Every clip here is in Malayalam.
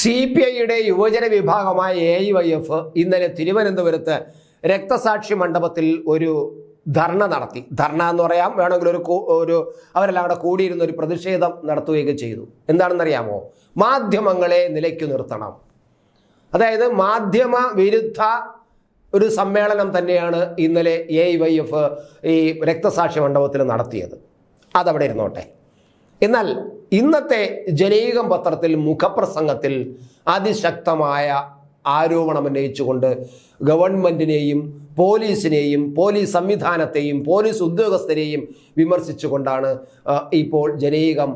സി പി ഐയുടെ യുവജന വിഭാഗമായ എ ഐ വൈ എഫ് ഇന്നലെ തിരുവനന്തപുരത്ത് രക്തസാക്ഷി മണ്ഡപത്തിൽ ഒരു ധർണ നടത്തി. ധർണ എന്ന് പറയാം വേണമെങ്കിൽ ഒരു ഒരു അവരെല്ലാം അവിടെ കൂടിയിരുന്ന ഒരു പ്രതിഷേധം നടത്തുകയൊക്കെ ചെയ്തു. എന്താണെന്നറിയാമോ? മാധ്യമങ്ങളെ നിലയ്ക്കു നിർത്തണം. അതായത് മാധ്യമ വിരുദ്ധ ഒരു സമ്മേളനം തന്നെയാണ് ഇന്നലെ എ വൈ എഫ് ഈ രക്തസാക്ഷി മണ്ഡപത്തിൽ നടത്തിയത്. അതവിടെ ഇരുന്നോട്ടെ. എന്നാൽ ഇന്നത്തെ ജനീകം പത്രത്തിൽ മുഖപ്രസംഗത്തിൽ അതിശക്തമായ ആരോപണം ഉന്നയിച്ചുകൊണ്ട് ഗവൺമെന്റിനെയും പോലീസിനെയും പോലീസ് സംവിധാനത്തെയും പോലീസ് ഉദ്യോഗസ്ഥരെയും വിമർശിച്ചുകൊണ്ടാണ് ഇപ്പോൾ ജനീകം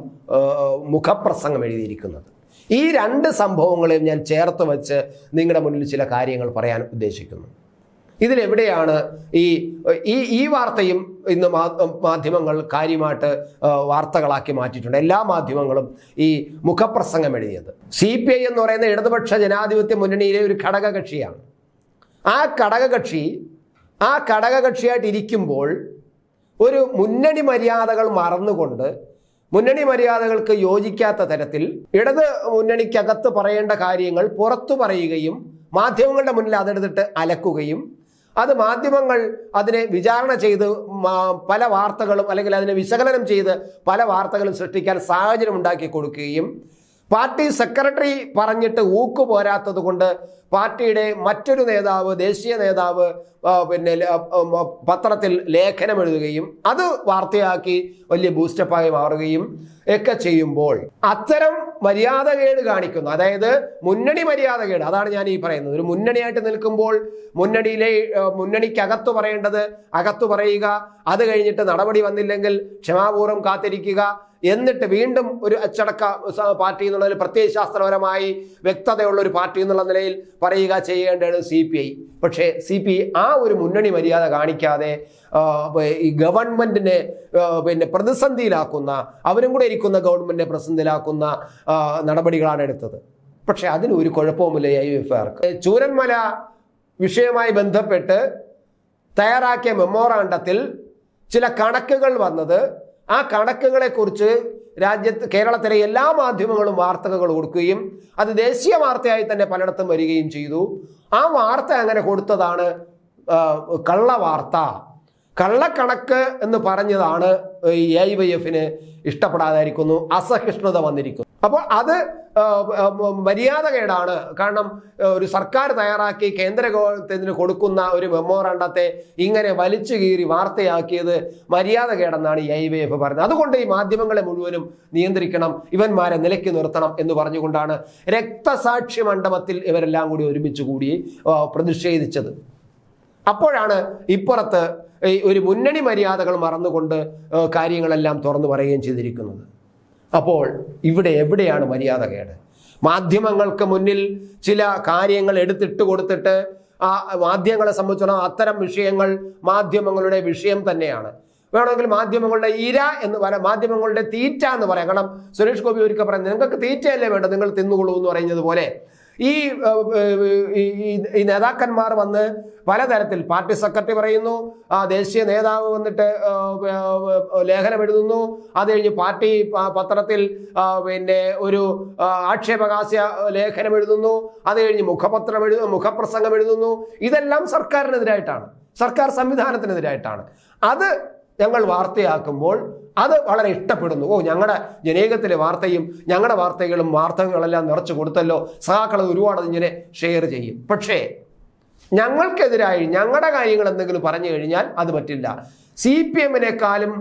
മുഖപ്രസംഗം എഴുതിയിരിക്കുന്നത്. ഈ രണ്ട് സംഭവങ്ങളെയും ഞാൻ ചേർത്ത് വച്ച് നിങ്ങളുടെ മുന്നിൽ ചില കാര്യങ്ങൾ പറയാൻ ഉദ്ദേശിക്കുന്നു. ഇതിലെവിടെയാണ് ഈ ഈ ഈ വാർത്തയും ഇന്ന് മാധ്യമങ്ങൾ കാര്യമായിട്ട് വാർത്തകളാക്കി മാറ്റിയിട്ടുണ്ട്. എല്ലാ മാധ്യമങ്ങളും ഈ മുഖപ്രസംഗം എഴുതിയത്. സി പി ഐ എന്ന് പറയുന്ന ഇടതുപക്ഷ ജനാധിപത്യ മുന്നണിയിലെ ഒരു ഘടകകക്ഷിയാണ്. ആ ഘടകകക്ഷി ആ ഘടകകക്ഷിയായിട്ട് ഇരിക്കുമ്പോൾ ഒരു മുന്നണി മര്യാദകൾ മറന്നുകൊണ്ട് മുന്നണി മര്യാദകൾക്ക് യോജിക്കാത്ത തരത്തിൽ ഇടത് മുന്നണിക്കകത്ത് പറയേണ്ട കാര്യങ്ങൾ പുറത്തു പറയുകയും മാധ്യമങ്ങളുടെ മുന്നിൽ അതെടുത്തിട്ട് അലക്കുകയും അത് മാധ്യമങ്ങൾ അതിനെ വിചാരണ ചെയ്ത് പല വാർത്തകളും അല്ലെങ്കിൽ അതിനെ വിശകലനം ചെയ്ത് പല വാർത്തകളും സൃഷ്ടിക്കാൻ സാഹചര്യം ഉണ്ടാക്കി കൊടുക്കുകയും പാർട്ടി സെക്രട്ടറി പറഞ്ഞിട്ട് ഊക്ക് പോരാത്തത് കൊണ്ട് പാർട്ടിയുടെ മറ്റൊരു നേതാവ് ദേശീയ നേതാവ് പിന്നെ പത്രത്തിൽ ലേഖനം എഴുതുകയും അത് വാർത്തയാക്കി വലിയ ബൂസ്റ്റപ്പായി മാറുകയും ഒക്കെ ചെയ്യുമ്പോൾ അത്തരം മര്യാദകേട് കാണിക്കുന്നു. അതായത് മുന്നണി മര്യാദകേട്. അതാണ് ഞാൻ ഈ പറയുന്നത്. ഒരു മുന്നണിയായിട്ട് നിൽക്കുമ്പോൾ മുന്നണിയിലെ മുന്നണിക്കകത്ത് പറയേണ്ടത് അകത്ത് പറയുക അത് കഴിഞ്ഞിട്ട് നടപടി വന്നില്ലെങ്കിൽ ക്ഷമാപൂർവം കാത്തിരിക്കുക എന്നിട്ട് വീണ്ടും ഒരു അച്ചടക്ക പാർട്ടി എന്നുള്ളതിൽ പ്രത്യയശാസ്ത്രപരമായി വ്യക്തതയുള്ള ഒരു പാർട്ടി എന്നുള്ള നിലയിൽ പറയുക ചെയ്യേണ്ടതാണ് സി പി ഐ പക്ഷേ സി പി ഐ ആ ഒരു മുന്നണി മര്യാദ കാണിക്കാതെ ഈ ഗവൺമെന്റിനെ പിന്നെ പ്രതിസന്ധിയിലാക്കുന്ന അവരും കൂടെ ഇരിക്കുന്ന ഗവൺമെന്റിനെ പ്രതിസന്ധിയിലാക്കുന്ന നടപടികളാണ് എടുത്തത്. പക്ഷേ അതിന് ഒരു കുഴപ്പവുമില്ല ഐ എഫ് ആർക്ക് ചൂരന്മല വിഷയവുമായി ബന്ധപ്പെട്ട് തയ്യാറാക്കിയ മെമ്മോറാണ്ടത്തിൽ ചില കണക്കുകൾ വന്നത് ആ കണക്കുകളെക്കുറിച്ച് രാജ്യത്ത് കേരളത്തിലെ എല്ലാ മാധ്യമങ്ങളും വാർത്തകൾ കൊടുക്കുകയും അത് ദേശീയ വാർത്തയായി തന്നെ പലയിടത്തും വരികയും ചെയ്തു. ആ വാർത്ത അങ്ങനെ കൊടുത്തതാണ് കള്ള വാർത്ത. കള്ളക്കണക്ക് എന്ന് പറഞ്ഞതാണ് ഈ ഐ വൈ എഫിന് ഇഷ്ടപ്പെടാതായിരിക്കുന്നു അസഹിഷ്ണുത വന്നിരിക്കുന്നു. അപ്പോൾ അത് മര്യാദകേടാണ്. കാരണം ഒരു സർക്കാർ തയ്യാറാക്കി കേന്ദ്ര ഗവൺമെന്റിന് കൊടുക്കുന്ന ഒരു മെമ്മോറാണ്ടത്തെ ഇങ്ങനെ വലിച്ചു കീറി വാർത്തയാക്കിയത് മര്യാദകേടെന്നാണ് ഈ ഐ വി എഫ് പറയുന്നത്. അതുകൊണ്ട് ഈ മാധ്യമങ്ങളെ മുഴുവനും നിയന്ത്രിക്കണം ഇവന്മാരെ നിലയ്ക്ക് നിർത്തണം എന്ന് പറഞ്ഞുകൊണ്ടാണ് രക്തസാക്ഷി മണ്ഡപത്തിൽ ഇവരെല്ലാം കൂടി ഒരുമിച്ച് കൂടി പ്രതിഷേധിച്ചത്. അപ്പോഴാണ് ഇപ്പുറത്ത് ഒരു മുന്നണി മര്യാദകൾ മറന്നുകൊണ്ട് കാര്യങ്ങളെല്ലാം തുറന്നു പറയുകയും ചെയ്തിരിക്കുന്നത്. അപ്പോൾ ഇവിടെ എവിടെയാണ് മര്യാദ കേട്? മാധ്യമങ്ങൾക്ക് മുന്നിൽ ചില കാര്യങ്ങൾ എടുത്തിട്ട് കൊടുത്തിട്ട് ആ മാധ്യമങ്ങളെ സംബന്ധിച്ചിടത്തോളം അത്തരം വിഷയങ്ങൾ മാധ്യമങ്ങളുടെ വിഷയം തന്നെയാണ്. വേണമെങ്കിൽ മാധ്യമങ്ങളുടെ ഇര എന്ന് പറയാം മാധ്യമങ്ങളുടെ തീറ്റ എന്ന് പറയാം. കാരണം സുരേഷ് ഗോപി ഒരിക്കൽ പറയുന്നത് നിങ്ങൾക്ക് തീറ്റയല്ലേ വേണ്ട നിങ്ങൾ തിന്നുകൊള്ളൂ എന്ന് പറയുന്നത് പോലെ. ഈ ഈ- നേതാക്കന്മാർ വന്ന് പലതരത്തിൽ പാർട്ടി സെക്രട്ടറി പറയുന്നു ആ ദേശീയ നേതാവ് വന്നിട്ട് ലേഖനം എഴുതുന്നു അത് കഴിഞ്ഞ് പാർട്ടി പത്രത്തിൽ പിന്നെ ഒരു ആക്ഷേപകാശ്യ ലേഖനം എഴുതുന്നു അത് കഴിഞ്ഞ് മുഖപത്രം എഴുതു മുഖപ്രസംഗം എഴുതുന്നു ഇതെല്ലാം സർക്കാരിനെതിരായിട്ടാണ്. സർക്കാർ സംവിധാനത്തിനെതിരായിട്ടാണ്. അത് ഞങ്ങൾ വാർത്തയാക്കുമ്പോൾ അത് വളരെ ഇഷ്ടപ്പെടുന്നു. ഓ ഞങ്ങളുടെ ജനേകത്തിലെ വാർത്തയും ഞങ്ങളുടെ വാർത്തകളും വാർത്തകളെല്ലാം നിറച്ചു കൊടുത്തല്ലോ. സഹാക്കൾ ഒരുപാട് ഇങ്ങനെ ഷെയർ ചെയ്യും. പക്ഷേ ഞങ്ങൾക്കെതിരായി ഞങ്ങളുടെ കാര്യങ്ങൾ എന്തെങ്കിലും പറഞ്ഞു കഴിഞ്ഞാൽ അത് പറ്റില്ല. സി പി എമ്മിനേക്കാളും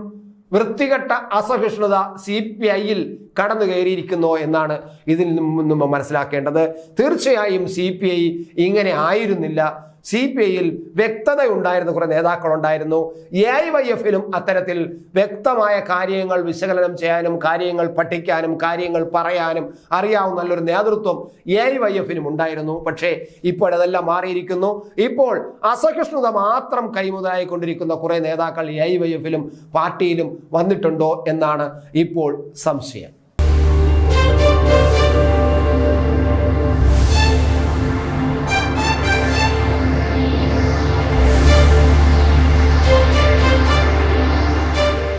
വൃത്തികെട്ട അസഹിഷ്ണുത സി പി ഐയിൽ കടന്നു കയറിയിരിക്കുന്നു എന്നാണ് ഇതിൽ നിന്നും മനസ്സിലാക്കേണ്ടത്. തീർച്ചയായും സി പി ഐ ഇങ്ങനെ ആയിരുന്നില്ല. സി പി ഐയിൽ വ്യക്തത ഉണ്ടായിരുന്ന കുറെ നേതാക്കളുണ്ടായിരുന്നു. എ ഐ വൈ എഫിലും അത്തരത്തിൽ വ്യക്തമായ കാര്യങ്ങൾ വിശകലനം ചെയ്യാനും കാര്യങ്ങൾ പഠിക്കാനും കാര്യങ്ങൾ പറയാനും അറിയാവുന്ന നല്ലൊരു നേതൃത്വം എ ഐ വൈ എഫിനും ഉണ്ടായിരുന്നു. പക്ഷേ ഇപ്പോൾ അതെല്ലാം മാറിയിരിക്കുന്നു. ഇപ്പോൾ അസഹിഷ്ണുത മാത്രം കൈമുതലായിക്കൊണ്ടിരിക്കുന്ന കുറെ നേതാക്കൾ എ ഐ വൈ എഫിലും പാർട്ടിയിലും വന്നിട്ടുണ്ടോ എന്നാണ് ഇപ്പോൾ സംശയം.